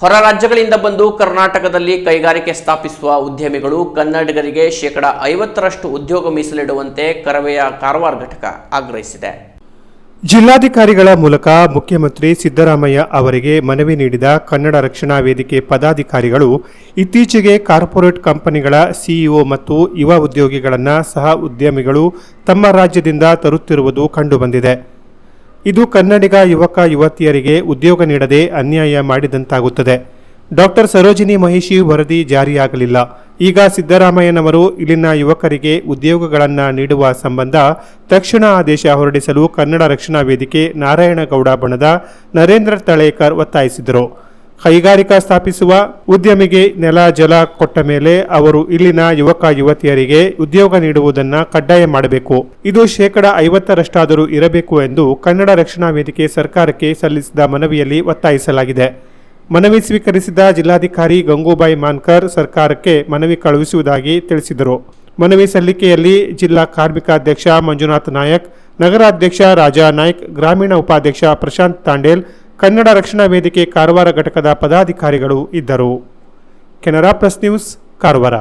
ಹೊರ ರಾಜ್ಯಗಳಿಂದ ಬಂದು ಕರ್ನಾಟಕದಲ್ಲಿ ಕೈಗಾರಿಕೆ ಸ್ಥಾಪಿಸುವ ಉದ್ಯಮಿಗಳು ಕನ್ನಡಿಗರಿಗೆ ಶೇಕಡ ಐವತ್ತರಷ್ಟು ಉದ್ಯೋಗ ಮೀಸಲಿಡುವಂತೆ ಕರವೆಯ ಕಾರವಾರ ಘಟಕ ಆಗ್ರಹಿಸಿದೆ. ಜಿಲ್ಲಾಧಿಕಾರಿಗಳ ಮೂಲಕ ಮುಖ್ಯಮಂತ್ರಿ ಸಿದ್ದರಾಮಯ್ಯ ಅವರಿಗೆ ಮನವಿ ನೀಡಿದ ಕನ್ನಡ ರಕ್ಷಣಾ ವೇದಿಕೆ ಪದಾಧಿಕಾರಿಗಳು ಇತ್ತೀಚೆಗೆ ಕಾರ್ಪೊರೇಟ್ ಕಂಪನಿಗಳ ಸಿಇಒ ಮತ್ತು ಯುವ ಉದ್ಯೋಗಿಗಳನ್ನು ಸಹ ಉದ್ಯಮಿಗಳು ತಮ್ಮ ರಾಜ್ಯದಿಂದ ತರುತ್ತಿರುವುದು ಕಂಡುಬಂದಿದೆ. ಇದು ಕನ್ನಡಿಗ, ಯುವಕ, ಯುವತಿಯರಿಗೆ ಉದ್ಯೋಗ ನೀಡದೆ ಅನ್ಯಾಯ ಮಾಡಿದಂತಾಗುತ್ತದೆ. ಡಾಕ್ಟರ್ ಸರೋಜಿನಿ ಮಹಿಷಿ ವರದಿ ಜಾರಿಯಾಗಲಿಲ್ಲ. ಈಗ ಸಿದ್ದರಾಮಯ್ಯನವರು ಇಲ್ಲಿನ ಯುವಕರಿಗೆ ಉದ್ಯೋಗಗಳನ್ನು ನೀಡುವ ಸಂಬಂಧ ತಕ್ಷಣ ಆದೇಶ ಹೊರಡಿಸಲು ಕನ್ನಡ ರಕ್ಷಣಾ ವೇದಿಕೆ ನಾರಾಯಣಗೌಡ ಬಣದ ನರೇಂದ್ರ ತಳೇಕರ್ ಒತ್ತಾಯಿಸಿದರು. ಕೈಗಾರಿಕಾ ಸ್ಥಾಪಿಸುವ ಉದ್ಯಮಿಗೆ ನೆಲ, ಜಲ ಕೊಟ್ಟ ಮೇಲೆ ಅವರು ಇಲ್ಲಿನ ಯುವಕ, ಯುವತಿಯರಿಗೆ ಉದ್ಯೋಗ ನೀಡುವುದನ್ನು ಕಡ್ಡಾಯ ಮಾಡಬೇಕು. ಇದು ಶೇಕಡ ಐವತ್ತರಷ್ಟಾದರೂ ಇರಬೇಕು ಎಂದು ಕನ್ನಡ ರಕ್ಷಣಾ ವೇದಿಕೆ ಸರ್ಕಾರಕ್ಕೆ ಸಲ್ಲಿಸಿದ ಮನವಿಯಲ್ಲಿ ಒತ್ತಾಯಿಸಲಾಗಿದೆ. ಮನವಿ ಸ್ವೀಕರಿಸಿದ ಜಿಲ್ಲಾಧಿಕಾರಿ ಗಂಗೂಬಾಯಿ ಮಾನ್ಕರ್ ಸರ್ಕಾರಕ್ಕೆ ಮನವಿ ಕಳುಹಿಸುವುದಾಗಿ ತಿಳಿಸಿದರು. ಮನವಿ ಸಲ್ಲಿಕೆಯಲ್ಲಿ ಜಿಲ್ಲಾ ಕಾರ್ಮಿಕ ಅಧ್ಯಕ್ಷ ಮಂಜುನಾಥ್ ನಾಯಕ್, ನಗರಾಧ್ಯಕ್ಷ ರಾಜಾ ನಾಯ್ಕ್, ಗ್ರಾಮೀಣ ಉಪಾಧ್ಯಕ್ಷ ಪ್ರಶಾಂತ್ ತಾಂಡೇಲ್ ಕನ್ನಡ ರಕ್ಷಣಾ ವೇದಿಕೆ ಕಾರವಾರ ಘಟಕದ ಪದಾಧಿಕಾರಿಗಳು ಇದ್ದರು. Canara press news Karwar.